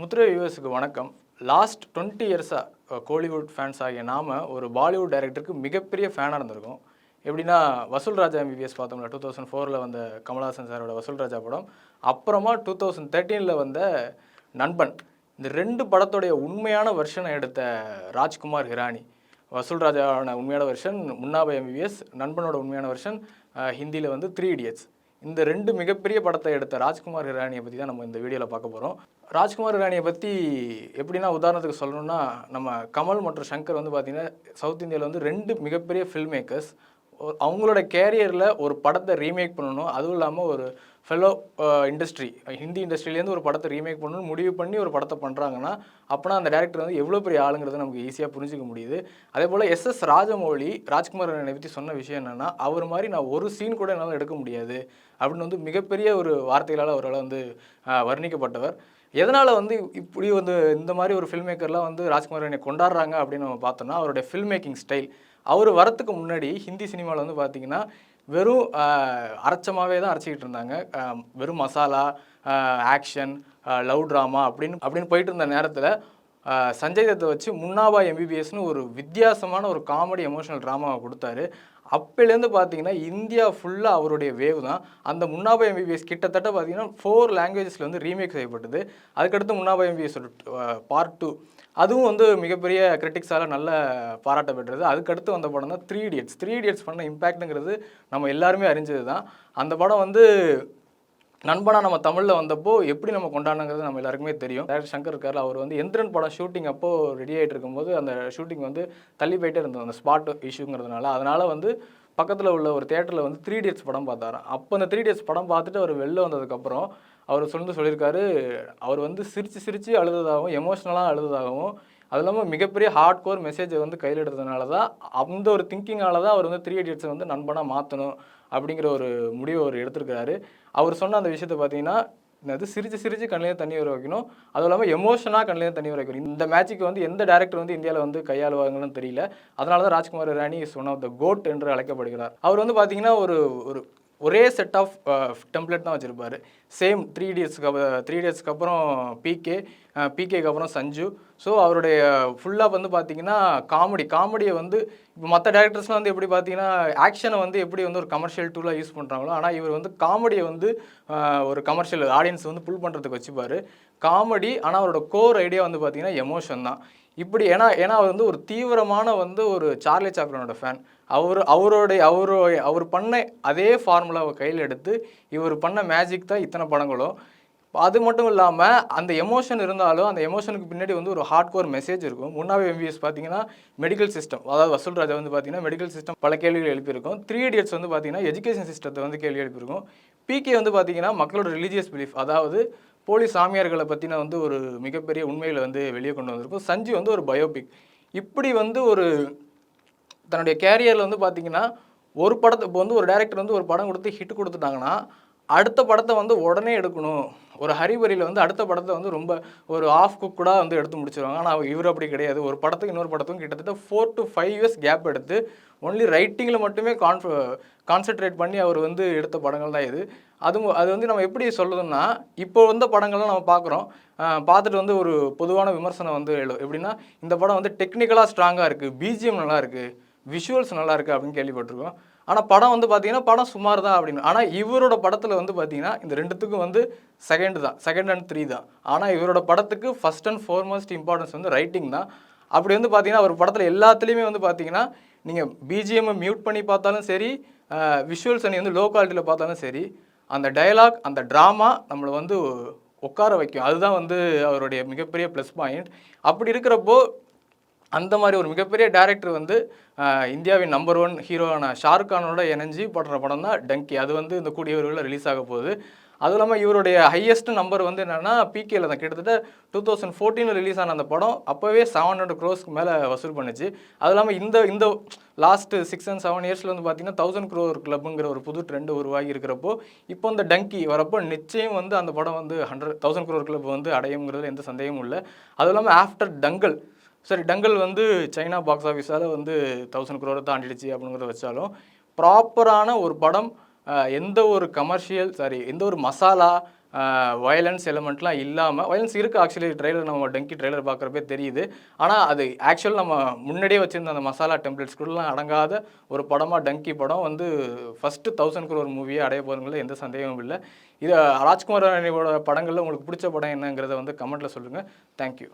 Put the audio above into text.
முத்ரை வியூவர்ஸுக்கு வணக்கம். Last twenty இயர்ஸாக கோலிவுட் ஃபேன்ஸ் ஆகிய நாம ஒரு பாலிவுட் டைரக்டருக்கு மிகப்பெரிய ஃபேனாக இருந்திருக்கோம். எப்படின்னா வசூல் ராஜா எம்பிபிஎஸ் பார்த்தோம்ல டூ தௌசண்ட் ஃபோரில் வந்த கமல்ஹாசன் சாரோட வசூல் ராஜா படம். அப்புறமா டூ தௌசண்ட் தேர்ட்டீனில் வந்த நண்பன். இந்த ரெண்டு படத்துடைய உண்மையான வெர்ஷனை எடுத்த ராஜ்குமார் ஹிரானி. வசூல் ராஜாவான உண்மையான வெர்ஷன் முன்னாபை எம்பிபிஎஸ் நண்பனோட உண்மையான வெர்ஷன் ஹிந்தியில் வந்து த்ரீ இடியட்ஸ் இந்த ரெண்டு மிகப்பெரிய படத்தை எடுத்த ராஜ்குமார் ஹிரானியை பற்றி தான் நம்ம இந்த வீடியோவில் பார்க்க போகிறோம் ராஜ்குமார் ஹிரானியை பற்றி எப்படின்னா உதாரணத்துக்கு சொல்லணும்னா நம்ம கமல் மற்றும் சங்கர் வந்து பார்த்திங்கன்னா சவுத் இந்தியாவில் வந்து ரெண்டு மிகப்பெரிய ஃபில்ம் மேக்கர்ஸ் அவங்களோட கேரியரில் ஒரு படத்தை ரீமேக் பண்ணணும். அதுவும் இல்லாமல் ஒரு ஃபெலோ இண்டஸ்ட்ரி uh, ஹிந்தி இண்டஸ்ட்ரியிலேருந்து ஒரு படத்தை ரீமேக் பண்ணணும்னு முடிவு பண்ணி ஒரு படத்தை பண்ணுறாங்கன்னா அப்போனா அந்த டேரக்டர் வந்து எவ்வளோ பெரிய ஆளுங்கிறது நமக்கு ஈஸியாக புரிஞ்சிக்க முடியுது. அதே போல் எஸ் எஸ் ராஜமௌழி ராஜ்குமார் என்னை பற்றி சொன்ன விஷயம் என்னென்னா அவர் மாதிரி நான் ஒரு சீன் கூட என்னால் எடுக்க முடியாது அப்படின்னு வந்து மிகப்பெரிய ஒரு வார்த்தைகளால் அவரால் வந்து வர்ணிக்கப்பட்டவர். எதனால் வந்து இப்படி வந்து இந்த மாதிரி ஒரு ஃபில்ம் மேக்கர்லாம் வந்து ராஜ்குமார் என்னை கொண்டாடுறாங்க அப்படின்னு நம்ம பார்த்தோம்னா அவருடைய ஃபில்ம் மேக்கிங் ஸ்டைல் அவர் வரத்துக்கு முன்னாடி ஹிந்தி சினிமாவில் வந்து பார்த்தீங்கன்னா வெறும் அரைச்சமாகவே தான் அரைச்சிக்கிட்டு இருந்தாங்க. வெறும் மசாலா ஆக்ஷன் லவ் ட்ராமா அப்படின்னு அப்படின்னு போயிட்டு இருந்த நேரத்தில் சஞ்சய் தத்தை வச்சு முன்னாபா எம்பிபிஎஸ்னு ஒரு வித்தியாசமான ஒரு காமெடி எமோஷனல் ட்ராமாவை கொடுத்தாரு. அப்போலேருந்து பார்த்தீங்கன்னா இந்தியா ஃபுல்லாக அவருடைய வேவ் தான். அந்த முன்னாபா எம்பிபிஎஸ் கிட்டத்தட்ட பார்த்தீங்கன்னா ஃபோர் லாங்குவேஜஸில் வந்து ரீமேக் செய்யப்பட்டது. அதுக்கடுத்து முன்னாபா எம்பிபிஎஸ் பார்ட் டூ அதுவும் வந்து மிகப்பெரிய கிரிட்டிக்ஸால் நல்ல பாராட்ட பெற்றது. அதுக்கடுத்து வந்த படம் தான் த்ரீ இடியட்ஸ் த்ரீ இடியட்ஸ் பண்ண இம்பேக்ட்டுங்கிறது நம்ம எல்லாருமே அறிஞ்சது தான் அந்த படம் வந்து நண்பனாக நம்ம தமிழில் வந்தப்போ எப்படி நம்ம கொண்டாடுங்கிறது நம்ம எல்லாருக்குமே தெரியும். டேரக்டர் சங்கர் இருக்கார் அவர் வந்து எந்திரன் படம் ஷூட்டிங் அப்போ ரெடி ஆகிட்டு இருக்கும்போது அந்த ஷூட்டிங் வந்து தள்ளி போயிட்டே இருந்தது. அந்த ஸ்பாட் இஷ்யூங்கிறதுனால அதனால் வந்து பக்கத்தில் உள்ள ஒரு தேட்டரில் வந்து த்ரீ டேட்ஸ் படம் பார்த்தாராம். அப்போ அந்த த்ரீ டேட்ஸ் படம் பார்த்துட்டு அவர் வெளில வந்ததுக்கப்புறம் அவர் சொல்லி சொல்லியிருக்காரு அவர் வந்து சிரித்து சிரித்து அழுததாகவும் எமோஷ்னலாக அழுததாகவும் அது இல்லாமல் மிகப்பெரிய ஹார்ட் கோர் மெசேஜை வந்து கையில் எடுத்ததுனால தான் அந்த ஒரு திங்கிங்கால தான் அவர் வந்து த்ரீ இடியட்ஸை வந்து நண்பனாக மாற்றணும் அப்படிங்கிற ஒரு முடிவை அவர் எடுத்திருக்கிறாரு. அவர் சொன்ன அந்த விஷயத்தை பார்த்தீங்கன்னா என்னது சிரிச்சு சிரிச்சு கண்ணிலே தண்ணி வர வைக்கணும். அதுவும் இல்லாமல் எமோஷனாக கண்ணிலே தண்ணி வர வைக்கணும். இந்த மேட்சுக்கு வந்து எந்த டேரக்டர் வந்து இந்தியாவில் வந்து கையாளுவாங்கன்னு தெரியல. அதனால தான் Rajkumar Hirani is one of the GOAT என்று அழைக்கப்படுகிறார். அவர் வந்து பார்த்தீங்கன்னா ஒரு ஒரு ஒரே செட் ஆஃப் டெம்ப்ளேட் தான் வச்சுருப்பார். சேம் த்ரீ டேஸ்க்கு த்ரீ டேஸ்க்கு அப்புறம் பிகே பிகேக்கு uh, அப்புறம் சஞ்சு ஸோ அவருடைய ஃபுல்லாக வந்து பார்த்தீங்கன்னா காமெடி காமெடியை வந்து இப்போ மற்ற டேரக்டர்ஸ்லாம் வந்து எப்படி பார்த்தீங்கன்னா ஆக்ஷனை வந்து எப்படி வந்து ஒரு கமர்ஷியல் டூலாக யூஸ் பண்ணுறாங்களோ ஆனால் இவர் வந்து காமெடியை வந்து uh, ஒரு கமர்ஷியல் ஆடியன்ஸ் வந்து புல் பண்ணுறதுக்கு வச்சுப்பார். காமெடி ஆனால் அவரோட கோர் ஐடியா வந்து பார்த்தீங்கன்னா எமோஷன் தான். இப்படி ஏன்னா ஏன்னா அவர் வந்து ஒரு தீவிரமான வந்து ஒரு சார்லி சாப்ளனோட ஃபேன் அவர் அவருடைய அவரு அவர் பண்ண அதே ஃபார்முலாவை கையில் எடுத்து இவர் பண்ண மேஜிக் தான் இத்தனை படங்களும் அது மட்டும் இல்லாமல் அந்த எமோஷன் இருந்தாலும் அந்த எமோஷனுக்கு பின்னாடி வந்து ஒரு ஹார்ட் கோர் மெசேஜ் இருக்கும். முன்னாவே எம்பிஎஸ் பார்த்தீங்கன்னா மெடிக்கல் சிஸ்டம் அதாவது வசூல் ராஜா வந்து பார்த்தீங்கன்னா மெடிக்கல் சிஸ்டம் பல கேள்விகள் எழுப்பியிருக்கும். த்ரீ இடியட்ஸ் வந்து பார்த்தீங்கன்னா எஜுகேஷன் சிஸ்டத்தை வந்து கேள்வி எழுப்பியிருக்கும். பிகே வந்து பார்த்தீங்கன்னா மக்களோட ரிலீஜியஸ் பிலீஃப் அதாவது போலி சாமியார்களை பற்றின வந்து ஒரு மிகப்பெரிய உண்மையில் வந்து வெளியே கொண்டு வந்திருக்கும். சஞ்சு வந்து ஒரு பயோபிக் இப்படி வந்து ஒரு தன்னுடைய கேரியரில் வந்து பார்த்தீங்கன்னா ஒரு படத்தை இப்போ வந்து ஒரு டேரக்டர் வந்து ஒரு படம் கொடுத்து ஹிட் கொடுத்துட்டாங்கன்னா அடுத்த படத்தை வந்து உடனே எடுக்கணும். ஒரு ஹரிபரியில் வந்து அடுத்த படத்தை வந்து ரொம்ப ஒரு ஆஃப் குக்குடாக வந்து எடுத்து முடிச்சிருவாங்க. ஆனால் இவர் அப்படி கிடையாது. ஒரு படத்துக்கு இன்னொரு படத்துக்கும் கிட்டத்தட்ட four to five years gap எடுத்து ஒன்லி ரைட்டிங்கில் மட்டுமே கான்ஃப கான்சென்ட்ரேட் பண்ணி அவர் வந்து எடுத்த படங்கள் தான் இது. அது அது வந்து நம்ம எப்படி சொல்லுதுன்னா இப்போ வந்த படங்கள்லாம் நம்ம பார்க்குறோம் பார்த்துட்டு வந்து ஒரு பொதுவான விமர்சனம் வந்து எழு எப்படின்னா இந்த படம் வந்து டெக்னிக்கலாக ஸ்ட்ராங்காக இருக்குது பிஜிஎம் நல்லா இருக்குது விஷுவல்ஸ் நல்லா இருக்குது அப்படின்னு கேள்விப்பட்டிருக்கோம். ஆனால் படம் வந்து பார்த்தீங்கன்னா படம் சுமார் தான் அப்படின்னு. ஆனால் இவரோட படத்தில் வந்து பார்த்தீங்கன்னா இந்த ரெண்டுத்துக்கும் வந்து செகண்ட் தான். செகண்ட் அண்ட் த்ரீ தான். ஆனால் இவரோட படத்துக்கு ஃபஸ்ட் அண்ட் ஃபோர்மோஸ்ட் இம்பார்ட்டன்ஸ் வந்து ரைட்டிங் தான். அப்படி வந்து பார்த்தீங்கன்னா அவர் படத்தில் எல்லாத்துலேயுமே வந்து பார்த்தீங்கன்னா நீங்கள் பிஜிஎம்மை மியூட் பண்ணி பார்த்தாலும் சரி விஷுவல்ஸ் அணி வந்து லோ குவாலிட்டியில் பார்த்தாலும் சரி அந்த டயலாக் அந்த ட்ராமா நம்மளை வந்து உட்கார வைக்கும். அதுதான் வந்து அவருடைய மிகப்பெரிய ப்ளஸ் பாயிண்ட் அப்படி இருக்கிறப்போ அந்த மாதிரி ஒரு மிகப்பெரிய டேரக்டர் வந்து இந்தியாவின் நம்பர் ஒன் ஹீரோவான ஷாருக் கானோட இணைஞ்சு படுற படம் தான் டங்கி அது வந்து இந்த கூடிய விரைவில் ரிலீஸ் ஆக போகுது. அதுவும் இல்லாமல் இவருடைய ஹையஸ்ட் நம்பர் வந்து என்னென்னா பிகேல தான். கிட்டத்தட்ட டூ தௌசண்ட் ஃபோர்டீனில் ரிலீஸ் ஆன அந்த படம் அப்போவே செவன் ஹண்ட்ரட் க்ரோஸ்க்கு மேலே வசூல் பண்ணுச்சு. அது இல்லாமல் இந்த இந்த லாஸ்ட் சிக்ஸ் அண்ட் செவன் இயர்ஸில் வந்து பார்த்தீங்கன்னா தௌசண்ட் க்ரோர் கிளப்புங்கிற ஒரு புது ட்ரெண்ட் உருவாகி இருக்கிறப்போ இப்போ இந்த டங்கி வரப்போ நிச்சயம் வந்து அந்த படம் வந்து ஹண்ட்ரட் தௌசண்ட் க்ரோர் கிளப் வந்து அடையுங்கிறது எந்த சந்தேகமும் இல்லை. அதுவும் இல்லாமல் ஆஃப்டர் டங்கல் சரி டங்கல் வந்து சைனா பாக்ஸ் ஆஃபீஸால் வந்து தௌசண்ட் குரோரை தாண்டிடுச்சு அப்படிங்கிறத வச்சாலும் ப்ராப்பரான ஒரு படம் எந்த ஒரு கமர்ஷியல் சாரி எந்த ஒரு மசாலா வயலன்ஸ் எலமெண்ட்லாம் இல்லாமல் வயலன்ஸ் இருக்குது ஆக்சுவலி ட்ரெய்லர் நம்ம டங்கி ட்ரெய்லர் பார்க்குறப்பே தெரியுது. ஆனால் அது ஆக்சுவல் நம்ம முன்னாடியே வச்சுருந்த அந்த மசாலா டெம்ப்ளேட்ஸ்குள்ளலாம் அடங்காத ஒரு படமாக டங்கி படம் வந்து ஃபஸ்ட்டு தௌசண்ட் குரோர் மூவியே அடைய போகிறதுல எந்த சந்தேகமும் இல்லை. இது ராஜ்குமார் ராணியோட படங்களில் உங்களுக்கு பிடிச்ச படம் என்னங்கிறத வந்து கமெண்ட்டில் சொல்லுங்கள் தேங்க்யூ